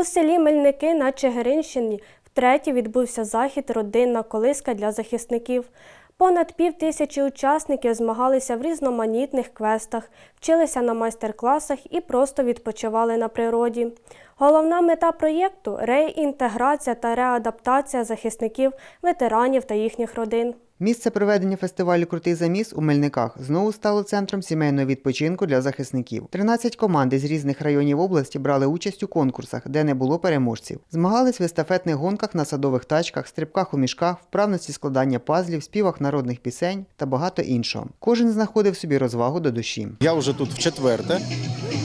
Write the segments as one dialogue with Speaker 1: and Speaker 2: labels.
Speaker 1: У селі Мельники на Чигиринщині втретє відбувся захід Родинна колиска для захисників. Понад пів тисячі учасників змагалися в різноманітних квестах, вчилися на майстер-класах і просто відпочивали на природі. Головна мета проєкту реінтеграція та реадаптація захисників, ветеранів та їхніх родин.
Speaker 2: Місце проведення фестивалю Крутий заміс у Мельниках знову стало центром сімейного відпочинку для захисників. 13 команд із різних районів області брали участь у конкурсах, де не було переможців. Змагались в естафетних гонках на садових тачках, стрибках у мішках, вправності складання пазлів, співах народних пісень та багато іншого. Кожен знаходив собі розвагу до душі.
Speaker 3: Я вже тут в четверте,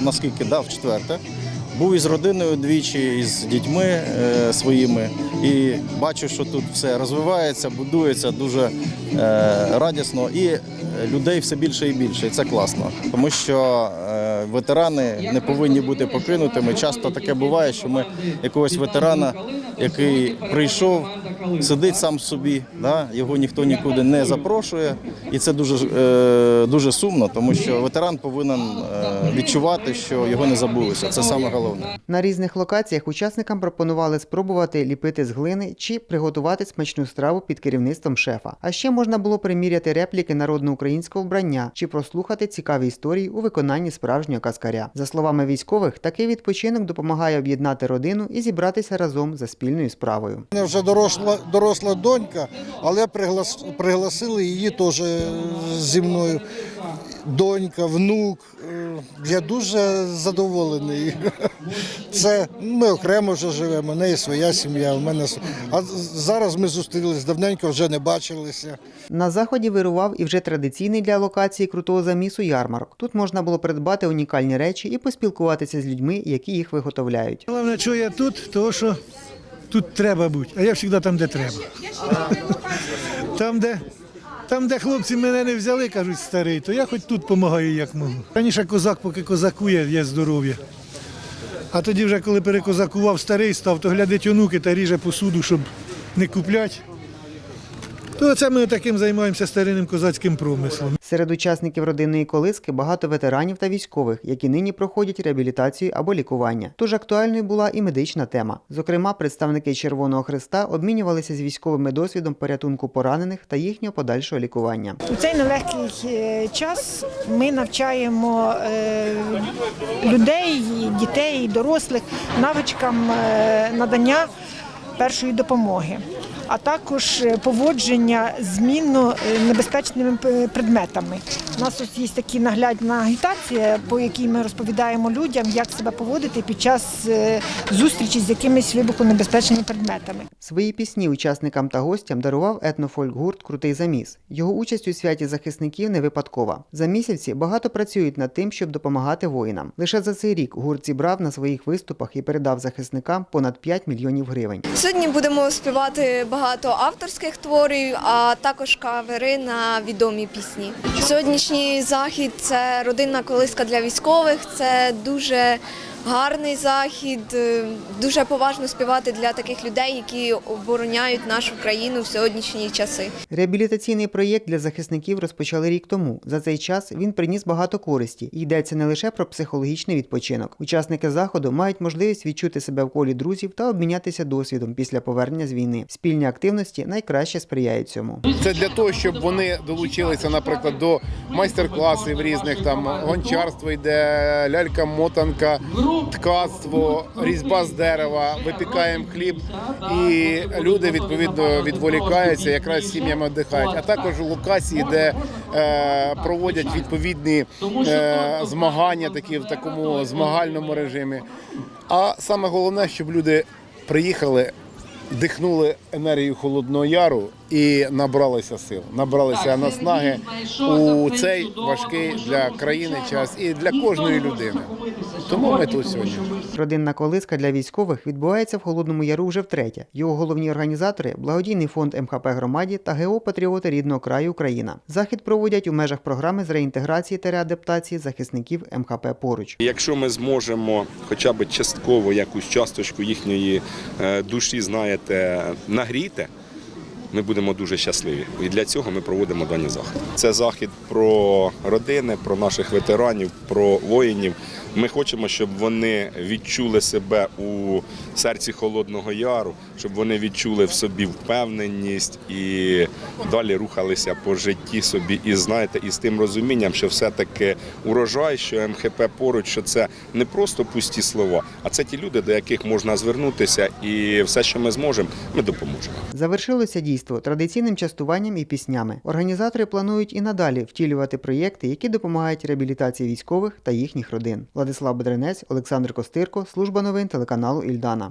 Speaker 3: наскільки дав четверте. Був із родиною двічі, із дітьми е, своїми, і бачу, що тут все розвивається, будується дуже е, радісно, і людей все більше і більше. І це класно, тому що е, ветерани не повинні бути покинутими. Часто таке буває, що ми якогось ветерана, який прийшов, сидить сам собі, да? його ніхто нікуди не запрошує, і це дуже, е, дуже сумно, тому що ветеран повинен е, відчувати, що його не забулося. Це саме головне.
Speaker 2: На різних локаціях учасникам пропонували спробувати ліпити з глини чи приготувати смачну страву під керівництвом шефа. А ще можна було приміряти репліки народноукраїнського вбрання чи прослухати цікаві історії у виконанні справжнього каскаря. За словами військових, такий відпочинок допомагає об'єднати родину і зібратися разом за спільною справою.
Speaker 4: Мене вже доросла, доросла донька, але приглас, пригласили її теж е, зі мною. Донька, внук. Е, Я дуже задоволений. Це ми окремо вже живемо, у неї своя сім'я. У мене а зараз ми зустрілись давненько, вже не бачилися.
Speaker 2: На заході вирував і вже традиційний для локації крутого замісу ярмарок. Тут можна було придбати унікальні речі і поспілкуватися з людьми, які їх виготовляють.
Speaker 5: Головне, що я тут, тому що тут треба бути, а я завжди там, де треба. Там, де, там, де хлопці мене не взяли, кажуть старий, то я хоч тут допомагаю, як можу. Раніше козак, поки козакує, є здоров'я. А тоді вже, коли перекозакував старий став, то глядить онуки та ріже посуду, щоб не купляти. То це ми таким займаємося старинним козацьким промислом.
Speaker 2: Серед учасників родинної колиски багато ветеранів та військових, які нині проходять реабілітацію або лікування. Тож актуальною була і медична тема. Зокрема, представники Червоного Христа обмінювалися з військовими досвідом порятунку поранених та їхнього подальшого лікування.
Speaker 6: У цей нелегкий е, час ми навчаємо е, людей, дітей, дорослих навичкам е, надання першої допомоги, а також е, поводження з мінно е, небезпечними предметами. У нас ось є такі наглядна агітація, по якій ми розповідаємо людям, як себе поводити під час е, зустрічі з якимись вибухонебезпечними предметами.
Speaker 2: Свої пісні учасникам та гостям дарував етнофольк-гурт Крутий заміс. Його участь у святі захисників не випадкова. Замісівці багато працюють над тим, щоб допомагати воїнам. Лише за цей рік гурт зібрав на своїх виступах і передав захисникам понад 5 мільйонів гривень.
Speaker 7: Сьогодні будемо співати багато авторських творів, а також кавери на відомі пісні. Сьогоднішній захід це родинна колиска для військових. Це дуже гарний захід. е, Дуже поважно співати для таких людей, які обороняють нашу країну в сьогоднішні часи.
Speaker 2: Реабілітаційний проєкт для захисників розпочали рік тому. За цей час він приніс багато користі. Йдеться не лише про психологічний відпочинок. Учасники заходу мають можливість відчути себе в колі друзів та обмінятися досвідом після повернення з війни. Спільні активності найкраще сприяють цьому.
Speaker 8: Це для того, щоб вони долучилися, наприклад, до майстер-класів різних там гончарство йде, лялька-мотанка, ткацтво, різьба з дерева, випікаємо хліб, і люди відповідно відволікаються, якраз сім'ями віддихають. А також у локації, де е, проводять відповідні е, змагання, такі в такому змагальному режимі. А саме головне, щоб люди приїхали дихнули енергію Холодного Яру і набралися сил, набралися наснаги у цей важкий для країни час і для кожної людини. Тому ми тут сьогодні.
Speaker 2: Родинна колиска для військових відбувається в Холодному Яру вже втретє. Його головні організатори благодійний фонд МХП громаді та ГО Патріоти рідного краю Україна. Захід проводять у межах програми з реінтеграції та реадаптації захисників МХП поруч.
Speaker 9: Якщо ми зможемо хоча б частково якусь часточку їхньої е, душі, знаєте, нагріти, ми будемо дуже щасливі. І для цього ми проводимо дані заходи. Це захід про родини, про наших ветеранів, про воїнів, Ми хочемо, щоб вони відчули себе у серці Холодного Яру, щоб вони відчули в собі впевненість і далі рухалися по житті собі. І знаєте, і з тим розумінням, що все-таки урожай, що МХП поруч, що це не просто пусті слова, а це ті люди, до яких можна звернутися, і все, що ми зможемо, ми допоможемо.
Speaker 2: Завершилося дійство традиційним частуванням і піснями. Організатори планують і надалі втілювати проєкти, які допомагають реабілітації військових та їхніх родин. Владислав Бедренець, Олександр Костирко, служба новин телеканалу Ільдана.